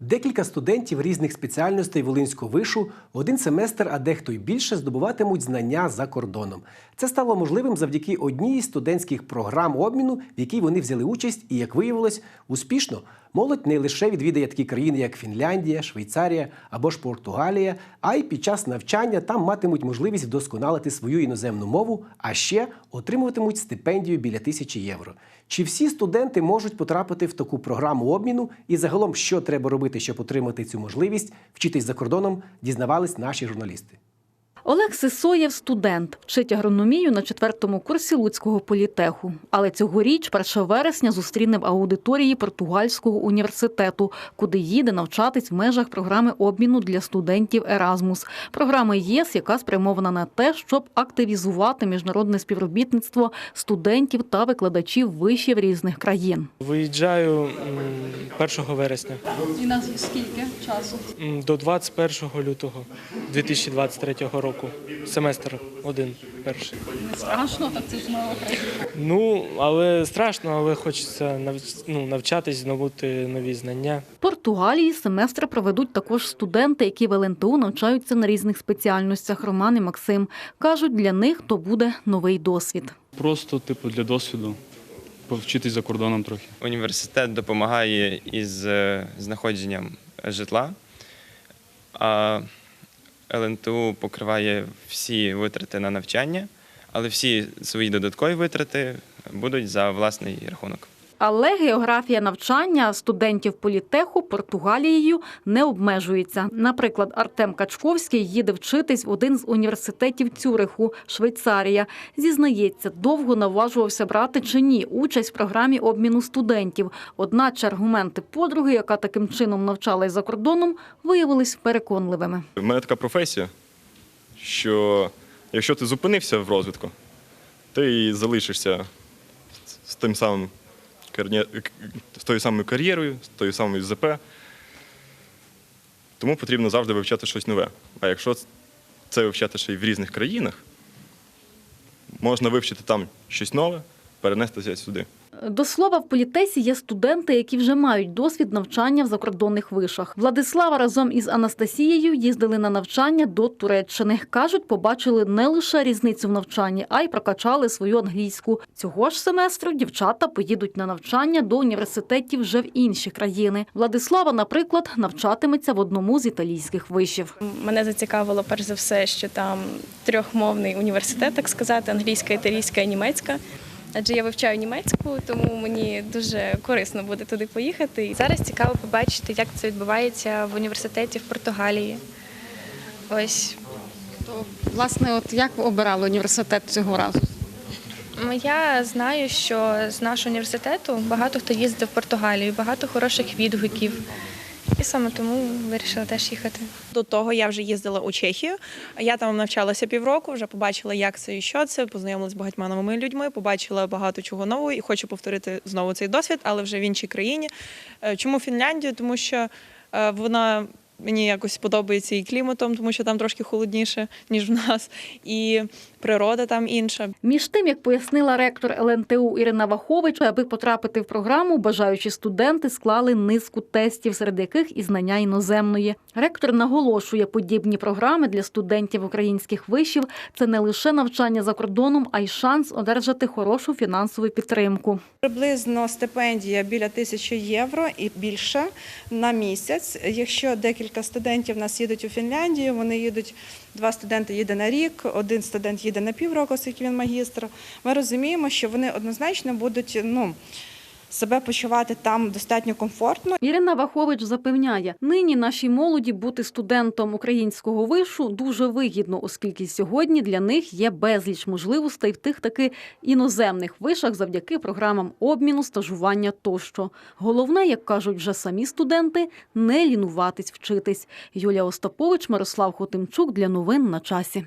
Декілька студентів різних спеціальностей Волинського вишу один семестр, а дехто й більше здобуватимуть знання за кордоном. Це стало можливим завдяки одній із студентських програм обміну, в якій вони взяли участь, і як виявилось, успішно. Молодь не лише відвідає такі країни, як Фінляндія, Швейцарія або ж Португалія, а й під час навчання там матимуть можливість вдосконалити свою іноземну мову, а ще отримуватимуть стипендію біля тисячі євро. Чи всі студенти можуть потрапити в таку програму обміну? І загалом, що треба робити, щоб отримати цю можливість, вчитись за кордоном, дізнавались наші журналісти. Олег Сисоєв студент, вчить агрономію на четвертому курсі Луцького політеху. Але цьогоріч, 1 вересня, зустріне в аудиторії Португальського університету, куди їде навчатись в межах програми обміну для студентів Еразмус. Програми єС, яка спрямована на те, щоб активізувати міжнародне співробітництво студентів та викладачів вишів різних країн. Виїжджаю м, 1 вересня І на скільки часу? до 21 лютого 2023 року. Семестр один перший. Не страшно, так це ж нова країна. Ну, але страшно, але хочеться ну, навчатись, здобути нові знання. В Португалії семестр проведуть також студенти, які в ЛНТУ навчаються на різних спеціальностях. Роман і Максим кажуть, для них то буде новий досвід. Просто, типу, для досвіду повчитись за кордоном трохи. Університет допомагає із е, знаходженням житла, а ЛНТУ покриває всі витрати на навчання, але всі свої додаткові витрати будуть за власний рахунок. Але географія навчання студентів політеху Португалією не обмежується. Наприклад, Артем Качковський їде вчитись в один з університетів Цюриху, Швейцарія. Зізнається, довго наважувався брати чи ні участь в програмі обміну студентів. Одначе аргументи подруги, яка таким чином навчалась за кордоном, виявились переконливими. В мене така професія, що якщо ти зупинився в розвитку, ти і залишишся з тим самим з тою самою кар'єрою, з тою самою ЗП. Тому потрібно завжди вивчати щось нове. А якщо це вивчати ще й в різних країнах, можна вивчити там щось нове, перенестися сюди. До слова, в політесі є студенти, які вже мають досвід навчання в закордонних вишах. Владислава разом із Анастасією їздили на навчання до Туреччини. Кажуть, побачили не лише різницю в навчанні, а й прокачали свою англійську. Цього ж семестру дівчата поїдуть на навчання до університетів вже в інші країни. Владислава, наприклад, навчатиметься в одному з італійських вишів. Мене зацікавило перш за все, що там трьохмовний університет, так сказати, англійська, італійська і німецька. Адже я вивчаю німецьку, тому мені дуже корисно буде туди поїхати. І Зараз цікаво побачити, як це відбувається в університеті в Португалії. Ось То, власне, от як ви обирали університет цього разу? ну, я знаю, що з нашого університету багато хто їздив в Португалію, багато хороших відгуків. І саме тому вирішила теж їхати. До того я вже їздила у Чехію. Я там навчалася півроку, вже побачила, як це і що це. Познайомилася з багатьма новими людьми, побачила багато чого нового і хочу повторити знову цей досвід, але вже в іншій країні. Е, Чому Фінляндію? Тому що е, вона. Мені якось подобається і кліматом, тому що там трошки холодніше, ніж в нас, і природа там інша. Між тим, як пояснила ректор ЛНТУ Ірина Вахович, аби потрапити в програму, бажаючі студенти склали низку тестів, серед яких і знання іноземної. Ректор наголошує, подібні програми для студентів українських вишів це не лише навчання за кордоном, а й шанс одержати хорошу фінансову підтримку. Приблизно стипендія біля тисячі євро і більше на місяць. Якщо декілька студентів у нас їдуть у Фінляндію, вони їдуть, два студенти їде на рік, один студент їде на півроку, оскільки він магістр. Ми розуміємо, що вони однозначно будуть ну, себе почувати там достатньо комфортно. Ірина Вахович запевняє, нині нашій молоді бути студентом українського вишу дуже вигідно, оскільки сьогодні для них є безліч можливостей в тих таки іноземних вишах завдяки програмам обміну, стажування тощо. Головне, як кажуть вже самі студенти, не лінуватись вчитись. Юлія Остапович, Мирослав Хотимчук для новин на часі.